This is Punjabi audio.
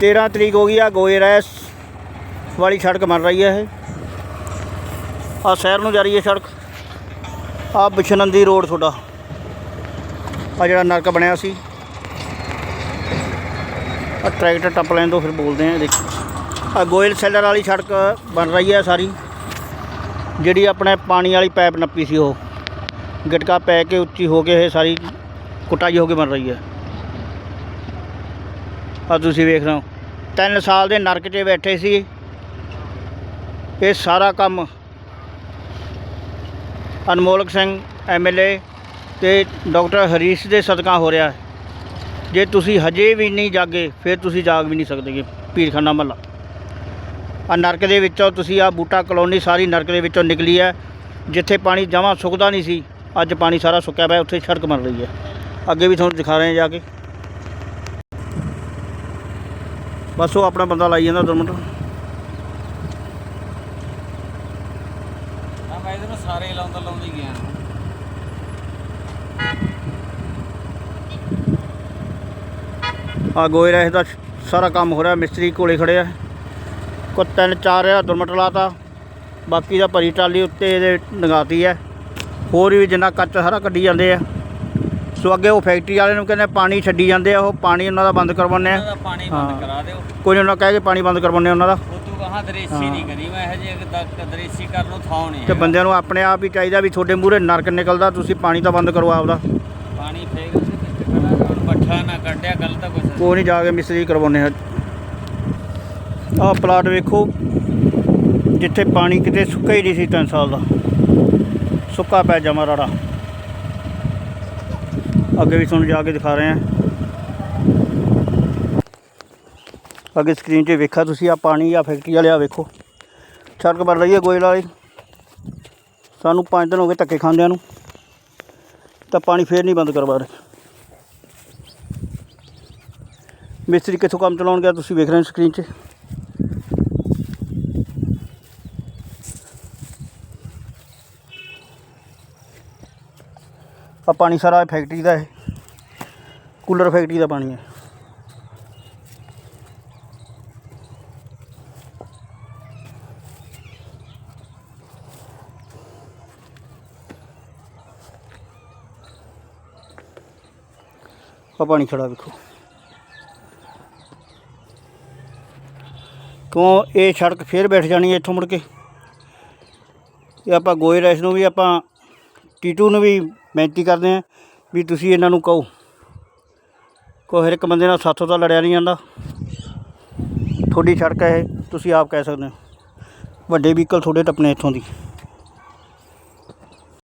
13 ਤਰੀਕ ਹੋ ਗਈ ਆ, ਗੋਏ ਰੈਸ ਵਾਲੀ ਸੜਕ ਬਣ ਰਹੀ ਹੈ ਇਹ। ਆ ਸ਼ਹਿਰ ਨੂੰ ਜਾ ਰਹੀ ਹੈ ਸੜਕ। ਆ ਬਿਸ਼ਨੰਦੀ ਰੋਡ ਤੁਹਾਡਾ। ਆ ਜਿਹੜਾ ਨਰਕ ਬਣਿਆ ਸੀ। ਆ ਟਰੈਕਟਰ ਟੱਪ ਲੈਣ ਤੋਂ ਫਿਰ ਬੋਲਦੇ ਆ ਦੇਖੋ। ਆ ਗੋਇਲ ਸੈਲਰ ਵਾਲੀ ਸੜਕ ਬਣ ਰਹੀ ਹੈ ਸਾਰੀ। ਜਿਹੜੀ ਆਪਣੇ ਪਾਣੀ ਵਾਲੀ ਪਾਈਪ ਨੱਪੀ ਸੀ ਉਹ। ਗਿਟਕਾ ਪੈ ਕੇ ਉੱਚੀ ਹੋ ਕੇ ਇਹ ਸਾਰੀ ਕੁਟਾਈ ਹੋ ਕੇ ਬਣ ਰਹੀ ਹੈ ਆ ਤੁਸੀਂ ਵੇਖ ਰਹੇ ਹੋ। ਤਿੰਨ ਸਾਲ ਦੇ ਨਰਕ 'ਚ ਬੈਠੇ ਸੀ। ਇਹ ਸਾਰਾ ਕੰਮ ਅਨਮੋਲਕ ਸਿੰਘ ਐਮਐਲਏ ਤੇ ਡਾਕਟਰ ਹਰੀਸ਼ ਦੇ ਸਦਕਾ ਹੋ ਰਿਹਾ ਹੈ। ਜੇ ਤੁਸੀਂ ਹਜੇ ਵੀ ਨਹੀਂ ਜਾਗੇ, ਫਿਰ ਤੁਸੀਂ ਜਾਗ ਵੀ ਨਹੀਂ ਸਕਦੇਗੇ ਪੀਰਖਾਨਾ ਮਹੱਲਾ। ਆ ਨਰਕ ਦੇ ਵਿੱਚੋਂ ਤੁਸੀਂ ਆ ਬੂਟਾ ਕਲੋਨੀ ਸਾਰੀ ਨਰਕ ਦੇ ਵਿੱਚੋਂ ਨਿਕਲੀ ਹੈ। ਜਿੱਥੇ ਪਾਣੀ ਜਮਾਂ ਸੁੱਕਦਾ ਨਹੀਂ ਸੀ, ਅੱਜ ਪਾਣੀ ਸਾਰਾ ਸੁੱਕਿਆ ਪਿਆ, ਉੱਥੇ ਸੜਕ ਬਣ ਰਹੀ ਹੈ। ਅੱਗੇ ਵੀ ਤੁਹਾਨੂੰ ਦਿਖਾ ਰਹੇ ਹਾਂ ਜਾ ਕੇ। ਬਸ ਉਹ ਆਪਣਾ ਬੰਦਾ ਲਾਈ ਜਾਂਦਾ ਦੋ ਮਿੰਟ ਆ ਮੈਂ ਇਹਦੇ ਨੂੰ ਸਾਰੇ ਲਾਉਂਦਾ ਲਾਉਂਦਾ ਹੀ ਗਿਆ। ਆ ਗੋਏ ਰਹੇ ਦਾ ਸਾਰਾ ਕੰਮ ਹੋ ਰਿਹਾ ਮਿਸਤਰੀ ਕੋਲੇ ਖੜੇ ਆ। ਕੋ ਤਿੰਨ ਚਾਰ ਆ ਦੁਰਮਟ ਲਾਤਾ। ਬਾਕੀ ਦਾ ਭਰੀ ਟਾਲੀ ਉੱਤੇ ਇਹਦੇ ਨਗਾਤੀ ਹੈ ਹੋਰ ਵੀ ਜਿੰਨਾ ਕੱਚ ਸਾਰਾ ਕੱਢੀ ਜਾਂਦੇ ਆ। ਸੋ ਅੱਗੇ ਉਹ ਫੈਕਟਰੀ ਵਾਲੇ ਨੂੰ ਕਹਿੰਦੇ ਪਾਣੀ ਛੱਡੀ ਜਾਂਦੇ ਆ ਉਹ ਪਾਣੀ ਉਹਨਾਂ ਦਾ ਬੰਦ ਕਰਵਾਉਂਦੇ ਆ। ਦਾ ਪਾਣੀ ਹਾਂ। ਬੰਦ ਕਰਾ ਦਿਓ। ਕੋਈ ਉਹਨਾਂ ਕਹਿ ਕੇ ਪਾਣੀ ਬੰਦ ਕਰਵਾਉਂਦੇ ਆ ਉਹਨਾਂ ਦਾ। ਤੂੰ ਕਹਾ ਦਰੇਸੀ। ਨਹੀਂ ਕਰੀ ਮੈਂ ਇਹ ਜੇ ਤੱਕ ਦਰੇਸੀ ਕਰਨ ਨੂੰ ਥਾਂ ਨਹੀਂ ਤੇ ਹੈਗਾ। ਬੰਦਿਆਂ ਨੂੰ ਆਪਣੇ ਆਪ ਹੀ ਚਾਹੀਦਾ ਵੀ ਤੁਹਾਡੇ ਮੂਹਰੇ ਨਰਕ ਨਿਕਲਦਾ ਤੁਸੀਂ ਪਾਣੀ ਤਾਂ ਬੰਦ ਕਰੋ ਆਪਦਾ। ਪਾਣੀ ਫੇਕ ਹੁਣ ਬੱਠਾ ਨਾ ਕੱਢਿਆ ਗੱਲ ਤਾਂ ਕੁਛ ਕੋਈ ਨਹੀਂ ਜਾ ਕੇ ਮਿਸਤਰੀ ਕਰਵਾਉਂਦੇ ਆ। ਆਹ ਪਲਾਟ ਵੇਖੋ ਜਿੱਥੇ ਪਾਣੀ ਕਿਤੇ ਸੁੱਕਾ ਹੀ ਨਹੀਂ ਸੀ ਤਿੰਨ ਸਾਲ ਦਾ। ਸੁੱਕਾ ਪਿਆ ਜਮਾ ਰਾੜਾ। ਅੱਗੇ ਵੀ ਤੁਹਾਨੂੰ ਜਾ ਕੇ ਦਿਖਾ ਰਹੇ ਹਾਂ। ਅੱਗੇ ਸਕਰੀਨ 'ਤੇ ਵੇਖਿਆ ਤੁਸੀਂ ਆ ਪਾਣੀ ਆ ਫੈਕਟਰੀ ਵਾਲੇ, ਆ ਵੇਖੋ। ਸੜਕ ਬਣ ਰਹੀ ਹੈ ਗੋਇਲ ਵਾਲੀ। ਸਾਨੂੰ 5 ਦਿਨ ਹੋ ਗਏ ਧੱਕੇ ਖਾਂਦਿਆਂ ਨੂੰ। ਤਾਂ ਪਾਣੀ ਫੇਰ ਨਹੀਂ ਬੰਦ ਕਰਵਾ ਰਹੇ। ਮਿਸਤਰੀ ਕਿੱਥੋਂ ਕੰਮ ਚਲਾਉਣ ਗਿਆ ਤੁਸੀਂ ਵੇਖ ਰਹੇ ਹੋ ਸਕਰੀਨ 'ਚ। ਆ ਪਾਣੀ ਸਾਰਾ ਫੈਕਟਰੀ ਦਾ ਹੈ ਕੂਲਰ ਫੈਕਟਰੀ ਦਾ ਪਾਣੀ ਹੈ। ਆ ਪਾਣੀ ਖੜਾ ਵੇਖੋ। ਕਿਉਂ ਇਹ ਸੜਕ ਫੇਰ ਬੈਠ ਜਾਣੀ ਹੈ ਇੱਥੋਂ ਮੁੜ ਕੇ? ਇਹ ਆਪਾਂ ਗੋਏ ਰੈਸ ਨੂੰ ਵੀ ਆਪਾਂ, ਟੀਟੂ ਨੂੰ ਵੀ ਬੇਨਤੀ ਕਰਦੇ ਹਾਂ ਵੀ ਤੁਸੀਂ ਇਹਨਾਂ ਨੂੰ ਕਹੋ। ਕੋਈ ਹਰ ਇੱਕ ਬੰਦੇ ਨਾਲ ਸਾਥੋਂ ਤਾਂ ਲੜਿਆ ਨਹੀਂ ਜਾਂਦਾ। ਤੁਹਾਡੀ ਸੜਕ ਹੈ ਇਹ, ਤੁਸੀਂ ਆਪ ਕਹਿ ਸਕਦੇ ਹੋ। ਵੱਡੇ ਵਹੀਕਲ ਤੁਹਾਡੇ ਟੱਪਣੇ ਇੱਥੋਂ ਦੀ।